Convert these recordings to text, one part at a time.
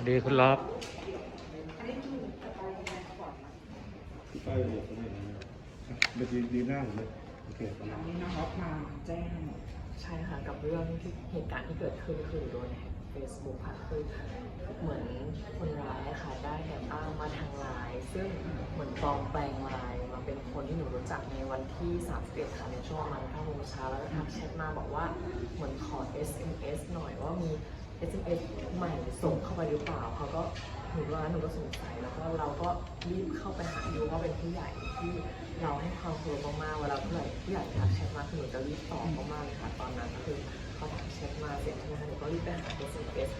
วัสดีคุณล็อบไปเลยตรงนี้นะเมื่อกี้ดีหน้าผมเลยโอเคประมาณวันนี้น้องอ๊อฟมาแจ้งใช่ค่ะกับเรื่องที่เหตุการณ์ที่เกิดขึ้นคือโดนแฮกเฟซบุ๊กค่ะคือเหมือนคนร้ายค่ะได้แอบอ้างมาทางไลน์ซึ่งเหมือนปลอมแปลงไลน์มาเป็นคนที่หนูรู้จักในวันที่31ค่ะในช่วงประมัน5โมงเช้าแล้วทักแชทมาบอกว่าเหมือนขอ SMS หน่อยว่ามี SMS ใหม่ส่งเข้าไปหรือเปล่าเขาก็หนูว่าหนูก็สงสัยแล้วก็เราก็รีบเข้าไปหาดูว่าเป็นผู้ใหญ่ที่เราให้ความเคารพมากๆเวลาผู้ใหญ่ผู้ใหญ่ทักแชทมาคือหนูจะรีบตอบมากๆเลยค่ะตอนนั้นคือเขาทักแชทมาเสร็จใช่ไหมคะหนูก็รีบไปหา SMS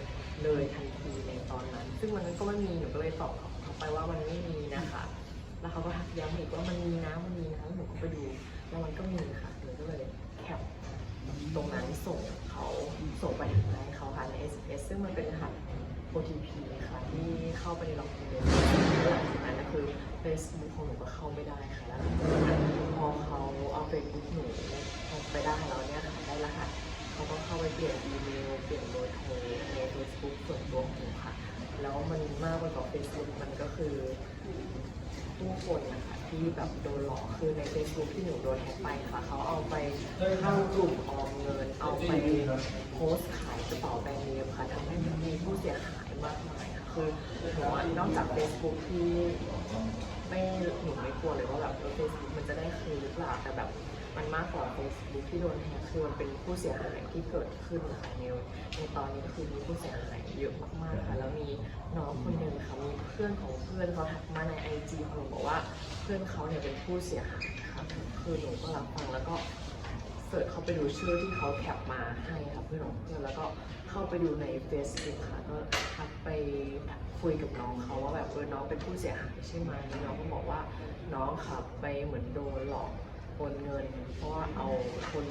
เลยทันทีในตอนนั้น ซึ่งวันนั้นก็ไม่มีหนูก็เลยตอบเขาไปว่ามันไม่มีนะคะ แล้วเขาก็ทักย้ำอีกว่ามันมีนะมันมีนะหนูก็ไปดูแล้วมันก็มีค่ะหนูก็เลยแคปตรงนั้นส่งเขาส่งไปถึงไลน์ เขาค่ะใน SMS ซึ่งมันเป็นรหัส OTP ค่ะที่เข้าไปในล็อกอินเลยหลังจากนั้นก็คือ Facebook ของหนูก็เข้าไม่ได้ค่ะแล้วพอเขาเอา Facebook หนูไปได้แล้วเนี่ยค่ะได้รหัสเขาก็เข้าไปเปลี่ยนอีเมลเปลี่ยนเบอร์โทรใน Facebook ส่วนตัวของหนูค่ะ แล้วมันมากกว่า Facebook มันก็คือ ผู้คนนะคะที่แบบโดนหลอกคือใน Facebook ที่หนูโดนแฮกไปค่ะเขาเอาไปเข้ากลุ่มออมเงิน เอาไปโพสต์ขายกระเป๋าแบรนด์เนมค่ะทำให้มีผู้เสียหายมากมายค่ะคือหนูว่านอกจาก Facebook ที่ไม่หนูไม่กลัวเลยว่าแบบเฟซบุ๊กมันจะได้คืนหรือเปล่าแต่แบบ มันมากกว่า Facebook ที่โดนแฮกคือมันเป็นผู้เสียหายที่เกิดขึ้นนะคะในในตอนนี้ก็คือมีผู้เสียหายเยอะมากๆค่ะแล้วมีน้องคนหนึ่งค่ะมีเพื่อนของเพื่อนเขาทักมาในไอจีของหนูบอกว่าเพื่อนเขาเนี่ยเป็นผู้เสียหายค่ะคือหนูก็รับฟังแล้วก็เสิร์ชเข้าไปดูชื่อที่เขาแคปมาให้ค่ะเพื่อนของเพื่อนแล้วก็เข้าไปดูใน Facebook ค่ะก็ทักไปคุยกับน้องเขาว่าแบบเออน้องเป็นผู้เสียหายใช่ไหมน้องก็บอกว่าน้องค่ะไปเหมือนโดนหลอก โอนเงิน เพราะว่าเอาคน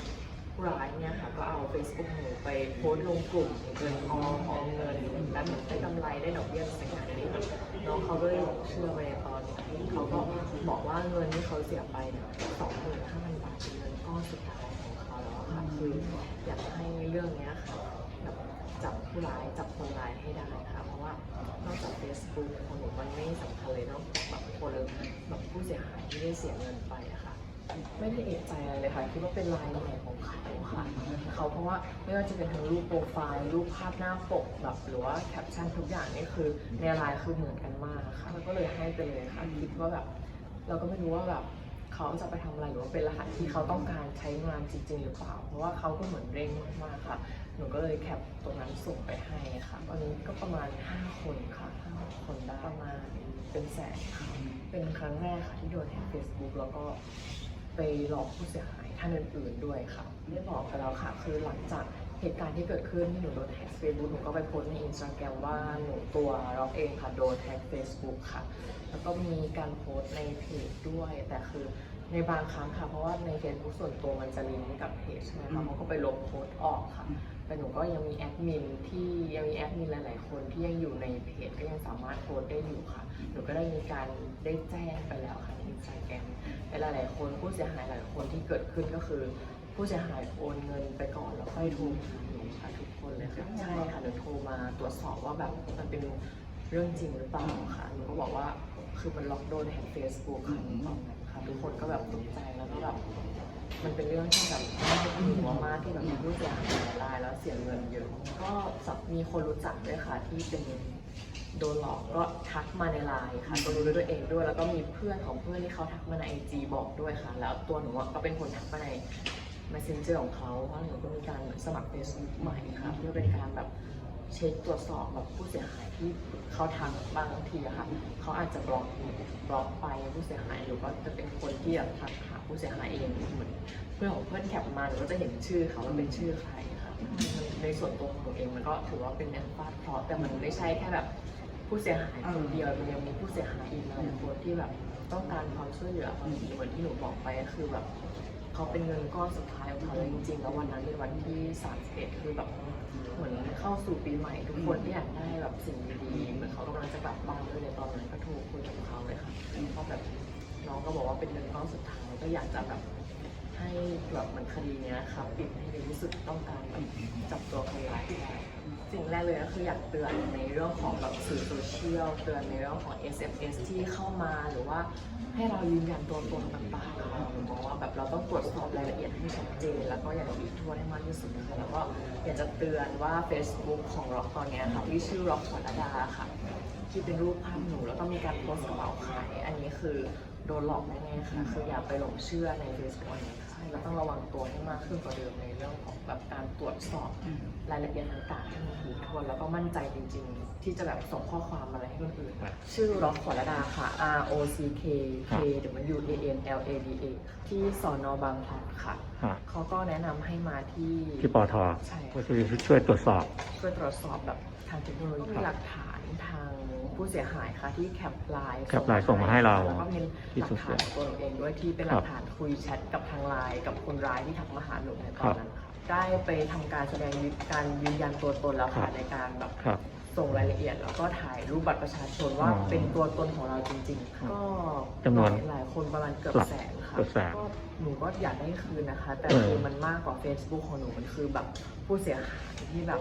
ผู้ร้ายเนี่ยค่ะก็เอา Facebook ของหนูไปโพสต์ลงกลุ่มเงินออมออมเงินแล้วเหมือนได้กำไรได้ดอกเบี้ยสักอย่างนี้น้องเขาก็เลยหลงเชื่อไปตอนนี้เขาก็บอกว่าเงินที่เขาเสียไปเนี่ยสองหมื่นห้าพันบาทเป็นเงินก้อนสุดท้ายของเขาแล้วค่ะคืออยากให้เรื่องเนี้ยค่ะแบบจับผู้ร้ายจับคนร้ายให้ได้ค่ะเพราะว่านอกจาก Facebook ของหนูมันไม่สำคัญเลยเนอกแบบคนแบบผู้เสียหายที่ได้เสียเงินไปอะค่ะ ไม่ได้เอะใจอะไรเลยค่ะ คิดว่าเป็นลายใหม่ของเขาค่ะเขาเพราะว่าไม่ว่าจะเป็นทั้งรูปโปรไฟล์รูปภาพหน้าปกแบบหรือว่าแคปชั่นทุกอย่างนี่คือในลน์คือเหมือนกันมากค่ะแล้วก็เลยให้ไปเลยค่ะคิดว่าแบบ เราก็ไม่รู้ว่าแบบเขาจะไปทำอะไรหรือว่าเป็นรหัสที่เขาต้องการใช้งานจริง ๆ หรือเปล่า เพราะว่าเขาก็เหมือนเร่งมากๆค่ะ หนูก็เลยแคปตรงนั้นส่งไปให้ค่ะวันนี้ก็ประมาณ 5 คนค่ะ5คนได้ประมาณเป็นแสนค่ะเป็นครั้งแรกค่ะที่โดนแฮกเฟซบุ๊กแล้วก็ ไปหลอกผู้เสียหายท่านอื่นๆด้วยค่ะได้บอกไปแล้วค่ะคือหลังจากเหตุการณ์ที่เกิดขึ้นที่หนูโดนแฮกเฟซบุ๊กหนูก็ไปโพสต์ในอินสตาแกรมว่าหนูตัวเราเองค่ะโดนแฮกเฟซบุ๊กค่ะ แล้วก็มีการโพสต์ในเพจด้วย แต่คือในบางครั้งค่ะ เพราะว่าใน Facebook ส่วนตัวมันจะลิงก์กับเพจใช่ไหมคะเขาก็ไปลบโพสต์ออกค่ะ แต่หนูก็ยังมีแอดมินที่ยังมีแอดมินหลาย ๆ คนที่ยังอยู่ในเพจก็ยังสามารถโพสต์ได้อยู่ค่ะ หนูก็ได้มีการได้แจ้งไปแล้วค่ะในอินสตาแกรมหลาย ๆ คนผู้เสียหายหลายคนที่เกิดขึ้นก็คือ ผู้เสียหายโอนเงินไปก่อนแล้วค่อยโทรหาหนูค่ะทุกคนเลยค่ะใช่ค่ะหนูโทรมาตรวจสอบว่าแบบมันเป็นเรื่องจริงหรือเปล่าค่ะหนูก็บอกว่าคือมันล็อกโดนแฮกเฟซบุ๊กค่ะตอนนั้น ค่ะทุกคนก็แบบตกใจแล้วก็แบบมันเป็นเรื่องที่แบบน่าจะถึงมากที่แบบมีผู้เสียหายหลายรายแล้วเสียเงินเยอะ ก็สับมีคนรู้จักด้วยค่ะที่เป็นโดนหลอกก็ทักมาในไลน์ค่ะตัวรู้ด้วยตัวเองด้วย แล้วก็มีเพื่อนของเพื่อนที่เขาทักมาในไอจีบอกด้วยค่ะ แล้วตัวหนูก็เป็นคนทักมาใน messenger ของเขาว่าหนูก็มีการสมัคร Facebook ใหม่ค่ะเพื่อเป็นการแบบ เช็คตรวจสอบแบบผู้เสียหายที่เขาทักบางทีอะค่ะเขาอาจจะบล็อกบล็อกไปผู้เสียหายหรือว่าจะเป็นคนที่แบบทักหาผู้เสียหายเองเหมือนเพื่อนของเพื่อนแคปมาหนูก็จะเห็นชื่อเขาว่าเป็นชื่อใครค่ะในส่วนตัวของหนูเองมันก็ถือว่าเป็นแอปฟาดเคราะห์แต่มันไม่ใช่แค่แบบผู้เสียหายคนเดียวมันยังมีผู้เสียหายอีกหลายคนที่แบบต้องการความช่วยเหลือบางทีเหมือนที่หนูบอกไปก็คือแบบเขาเป็นเงินก้อนสุดท้ายของเขาเลยจริงๆแล้ววันนั้นเป็นวันที่31คือแบบเหมือนเข้าสู่ปีใหม่ทุกคนที่อยากได้แบบสิ่งดีๆเหมือนเขากำลังจะกลับบ้านด้วยในตอนนั้นก็โทรคุยกับเขาเลยค่ะเพราะแบบน้องก็บอกว่าเป็นเงินก้อนสุดท้ายก็อยากจะแบบให้แบบเหมันคดีเนี้ยครับปิดให้เร็วที่สุดต้องการแบบจับตัวคนร้ายให้ได้ สิ่งแรกเลยก็คืออยากเตือนในเรื่องของแบบสื่อโซเชียลเตือนในเรื่องของ SMS ที่เข้ามาหรือว่าให้เรายืนยันตัวตนต่างๆค่ะผมมองว่าแบบเราต้องตรวจสอบรายละเอียดให้ชัดเจน แล้วก็อย่างถี่ถ้วให้มากที่สุดนะคะแล้วก็อยากจะเตือนว่า Facebook ของร็อกตอนนี้ค่ะที่ชื่อร็อกสอนดาค่ะที่เป็นรูปภาพหนูแล้วก็มีการโพสต์กระเป๋าขาย อันนี้คือโดนหลอกแน่ๆค่ะคืออย่าไปหลงเชื่อใน Facebook นนี้ค่ะ ช่เราต้องระวังตัวให้มากขึ้นกว่าเดิมในเรื่องของแบบการตรวจสอบรายละเอียดต่างๆให้มันถี่ถ้วนแล้วก็มั่นใจจริง ๆ ที่จะแบบส่งข้อความอะไรให้คนอื่นชื่อร็อกขอระดาค่ะ R O C K K W A N L A D A ที่สอนอบางพลัดค่ะฮะเขาก็แนะนำให้มาที่ที่ปอทใช่ก็คือช่วยตรวจสอบ ช่วยตรวจสอบแบบทางเทคโนโลยีหลักฐานทาง ผู้เสียหายค่ะที่แคปไลน์แคปไลน์ส่งมาให้เราแล้วก็เป็นที่หลักโซเชีฐายนลของตัวหนูเองด้วยที่เป็นหครัลับกฐานคุยแชทกับทางไลน์กับคนร้ายที่ทักมาหาหนูในตครัอนบนั้นค่ะได้ไปทำการแสดงการยืนยันตัวตนแล้วครัค่ะบในการแบบครับส่งรายละเอียดแล้วก็ถ่ายรูปบัตรประชาชนว่าอ๋อเป็นตัวตนของเราจริงๆ ก็จำนวนหลายหลายคนประมาณเกือบหลักแสนค่ะเกือบแสนก็หนูก็อยากได้คืนนะคะ แต่เออคือมันมากกว่า Facebook ของหนูมันคือแบบผู้เสียหายที่แบบ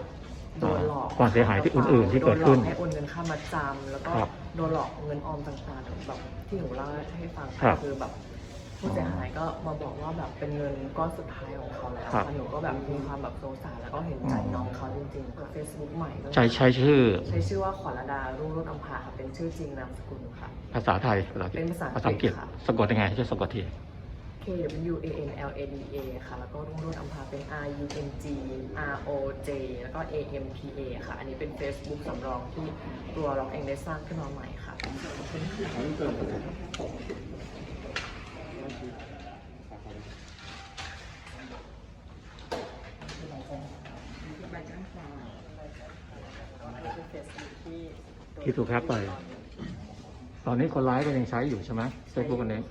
โดนหลอกความเสียหายที่อื่นๆที่เกิดขึ้นโนหลอกให้โอนเงินค่ามาจำแล้วก็ครับโดนหลอกเงินออมต่างๆแบบที่หนูเล่าให้ฟังครับคือแบบผู้เสียหายก็มาบอกว่าแบบเป็นเงินก้อนสุดท้ายของเขาแล้วครับค่ะหนูก็แบบมีความแบบสงสารแล้วก็เห็นใจน้องเขาจริงๆกับ Facebook ใหม่ด้วยใช้ใช้ชื่อใช้ชื่อว่าขวัญระดารุ่งโรจน์อัมพาค่ะเป็นชื่อจริงนามสกุลค่ะ ภาษาไทยภาษาอังกฤษเป็นภาษาอังกฤษภาษาอังกฤษค่ะ สะกดยังไงช่วยสะกดที K W A N L A D A ค่ะ แล้วก็รุ่งโรจน์อัมพาเป็น R U N G R O J แล้วก็ A M P A ค่ะ อันนี้เป็น Facebook สำรองที่ตัวเราเองได้สร้างขึ้นมาใหม่ค่ะอันนี้เกิดอะไรครับอันนี้เป็น Facebook ที่ที่ถูกแฮ็กไป ตอนนี้คนร้ายก็ยังใช้อยู่ใช่ไหมเฟซบุ๊กอันนี้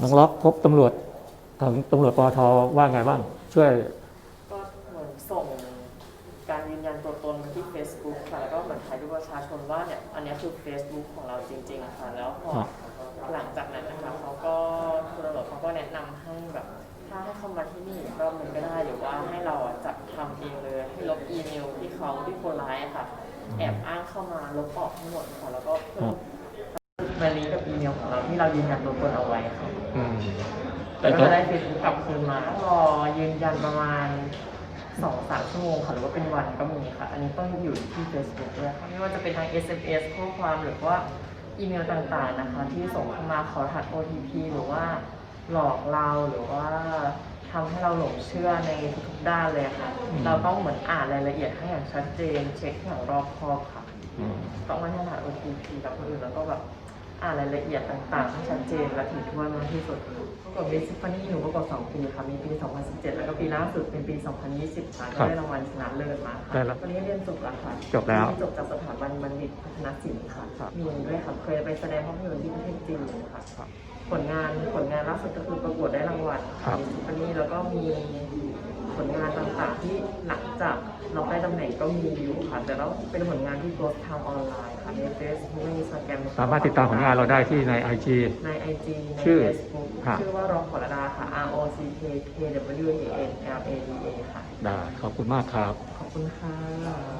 น้องล็อกพบตำรวจทางตำรวจปอทว่าไงบ้าง ช่วย ก็เหมือนส่งการยืนยันตัวตนมาที่ Facebook ค่ะแล้วก็เหมือนถ่ายรูปประชาชนว่าเนี่ยอันนี้คือ Facebook ของเราจริงๆค่ะแล้วพอครับ หลังจากนั้นนะคะเขาก็คุณตำรวจเขาก็แนะนำให้แบบถ้าให้เข้ามาที่นี่อีกรอบหนึงก็ได้หรือว่าให้เราอะจัดทำเองเลยให้ลบอีเมลที่เขาที่คนร้ายอะค่ะ แอบอ้างเข้ามาลบออกทั้งหมดค่ะแล้วก็เพิ่มมาลีกับอีเมลของเราที่เรายืนยันตัวตนเอาไว้ค่ะอืม แล้วก็จะได้เฟซบุ๊กกลับคืนมาต้องรอยืนยันประมาณสองสามชั่วโมงค่ะหรือว่าเป็นวันก็มีค่ะ อันนี้ต้องอยู่ที่ Facebook ด้วยค่ะไม่ว่าจะเป็นทาง SMS ข้อความหรือว่าอีเมลต่างๆนะคะ ที่ส่งเข้ามาขอรหัส OTP หรือว่าหลอกเราหรือว่าทำให้เราหลงเชื่อในทุกๆด้านเลยค่ะอืมเราต้องเหมือนอ่านรายละเอียดให้อย่างชัดเจน เช็คอย่างรอบคอบค่ะอืมต้องไม่ให้รหัส OTP กับคนอื่นแล้วก็แบบ อ่านรายละเอียดต่างๆให้ชัดเจนและถี่ถ้วนมากที่สุดประกอบมิสซิฟานี่หนูประกอบสองปีค่ะ มีปี 2017 แล้วก็ปีล่าสุดเป็นปี 2020 ค่ะก็ได้รางวัลชนะเลิศมาค่ะได้แล้วตอนนี้เรียนจบแล้วค่ะจบแล้ว จบจากสถาบันบัณฑิตพัฒนศิลป์ค่ะครับ มีด้วยค่ะ เคยไปแสดงภาพยนตร์ที่ประเทศจีนค่ะ ครับ ผลงานผลงานล่าสุดก็คือประกวดได้รางวัลครับมิสซิฟานี่แล้วก็มี ผลงานต่างๆที่หลังจากเราได้ตำแหน่งก็มีอยู่ค่ะ แต่แล้วเป็นผลงานที่โพสต์ทางออนไลน์ค่ะในเฟซบุ๊กในอินสตาแกรมสามารถติดตามผลงานเราได้ที่ในไอจีในไอจีใน ชื่อเฟซบุ๊กฮะ ชื่อว่าร้องขอระดาค่ะ R O C K K W A N L A D A ค่ะ ได้ ขอบคุณมากครับ ขอบคุณค่ะ